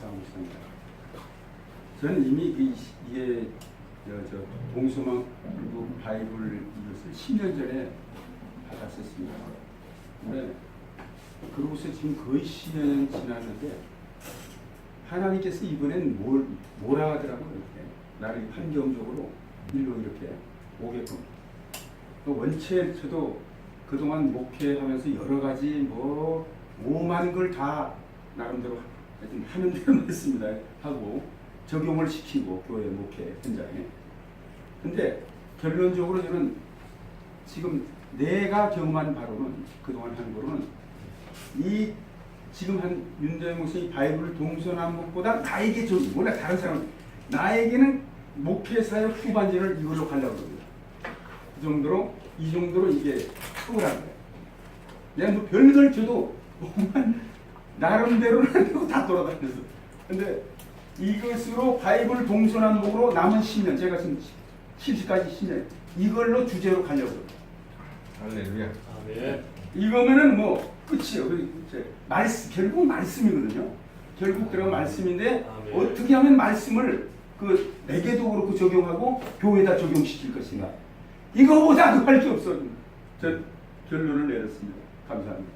박사무사입니다. 저는 이미 그 이- 이게 저, 저 동서망 그리고 바이블 이것을 10년 전에 받았었습니다. 근데 그러고서 지금 거의 10년 지났는데 하나님께서 이번엔 뭘, 뭐라 하더라고요. 이렇게. 나를 환경적으로 일로 이렇게 오게끔. 또 원체 저도 그동안 목회하면서 여러 가지 뭐 오만 걸 다 나름대로 하여튼 하는 대로 했습니다. 하고 적용을 시키고 교회 목회 현장에. 근데 결론적으로 저는 지금 내가 경험한 바로는 그동안 한 거로는 이 지금 한 윤대영 목사님 바이블 동서남북보다 나에게 좀 몰라 다른 사람 나에게는 목회 사역 후반전을 이걸로 가려고 그럽니다. 그 정도로 이 정도로 이게 탁월한 거예요. 내가 뭐 별걸 줘도 뭐만 나름대로는 하고 다 돌아다녀서 근데 이것으로 바이블 동서남북으로 남은 10년 제가 지금 70까지 10년 이걸로 주제로 가려고. 할렐루야. 아멘. 이거면은 뭐 끝이에요. 그 말씀 결국 말씀이거든요. 결국 그런 말씀인데 아멘. 어떻게 하면 말씀을 그 내게도 그렇고 적용하고 교회에다 적용시킬 것인가? 이거보다 더할 게 없어. 저 결론을 내렸습니다. 감사합니다.